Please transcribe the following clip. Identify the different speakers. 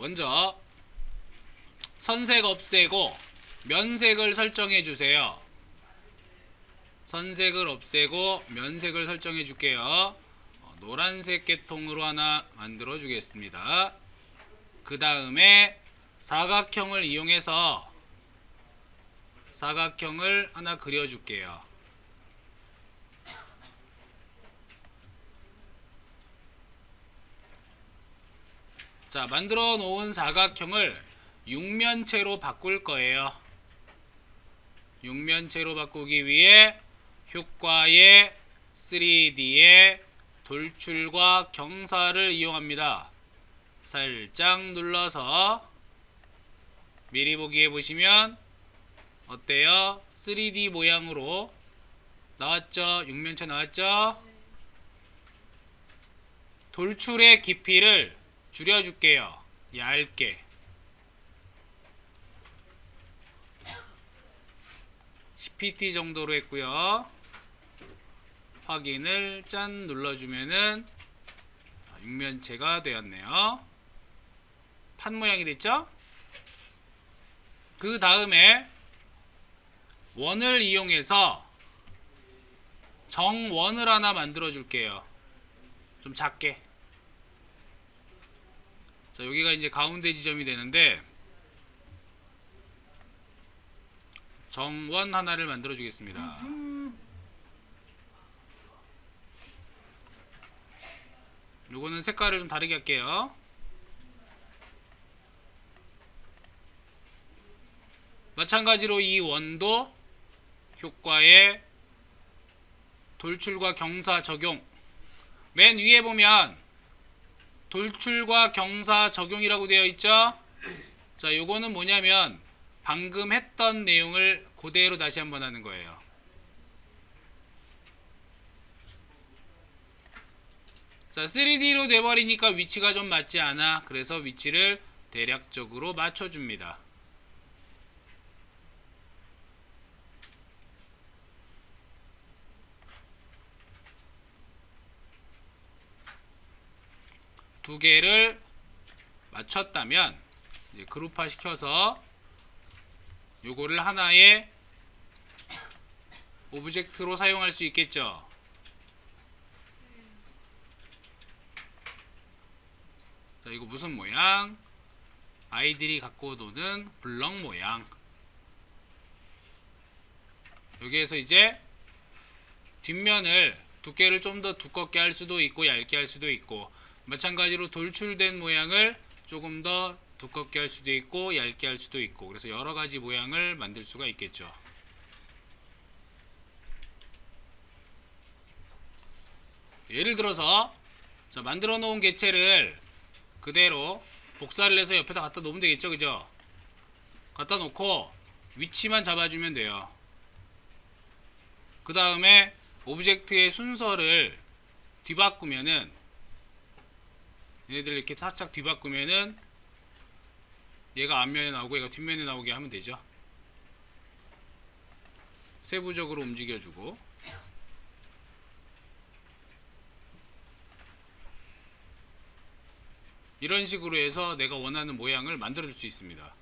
Speaker 1: 먼저 선색 없애고 면색을 설정해 주세요. 선색을 없애고 면색을 설정해 줄게요. 어, 노란색 계통으로 하나 만들어 주겠습니다. 그 다음에 사각형을 이용해서 사각형을 하나 그려 줄게요. 자, 만들어 놓은 사각형을 육면체로 바꿀 거예요. 육면체로 바꾸기 위해 효과의 3D의 돌출과 경사를 이용합니다. 살짝 눌러서 미리 보기에 보시면 어때요? 3D 모양으로 나왔죠? 육면체 나왔죠? 돌출의 깊이를 줄여줄게요. 얇게. 10pt 정도로 했고요. 확인을 짠 눌러주면은 육면체가 되었네요. 판 모양이 됐죠? 그 다음에 원을 이용해서 정원을 하나 만들어 줄게요. 좀 작게. 자, 여기가 이제 가운데 지점이 되는데 정원 하나를 만들어 주겠습니다. 요거는 색깔을 좀 다르게 할게요. 마찬가지로 이 원도 효과에 돌출과 경사 적용 맨 위에 보면 돌출과 경사 적용이라고 되어 있죠. 자, 요거는 뭐냐면 방금 했던 내용을 그대로 다시 한번 하는 거예요. 자, 3D로 돼버리니까 위치가 좀 맞지 않아. 그래서 위치를 대략적으로 맞춰줍니다. 두 개를 맞췄다면 이제 그룹화 시켜서 요거를 하나의 오브젝트로 사용할 수 있겠죠. 자, 이거 무슨 모양? 아이들이 갖고 노는 블럭 모양. 여기에서 이제 뒷면을 두께를 좀 더 두껍게 할 수도 있고 얇게 할 수도 있고 마찬가지로 돌출된 모양을 조금 더 두껍게 할 수도 있고 얇게 할 수도 있고 그래서 여러 가지 모양을 만들 수가 있겠죠. 예를 들어서 자, 만들어 놓은 개체를 그대로 복사를 해서 옆에다 갖다 놓으면 되겠죠, 그죠? 갖다 놓고 위치만 잡아주면 돼요. 그 다음에 오브젝트의 순서를 뒤바꾸면은 얘네들 이렇게 살짝 뒤바꾸면은 얘가 앞면에 나오고 얘가 뒷면에 나오게 하면 되죠. 세부적으로 움직여주고 이런 식으로 해서 내가 원하는 모양을 만들어 줄 수 있습니다.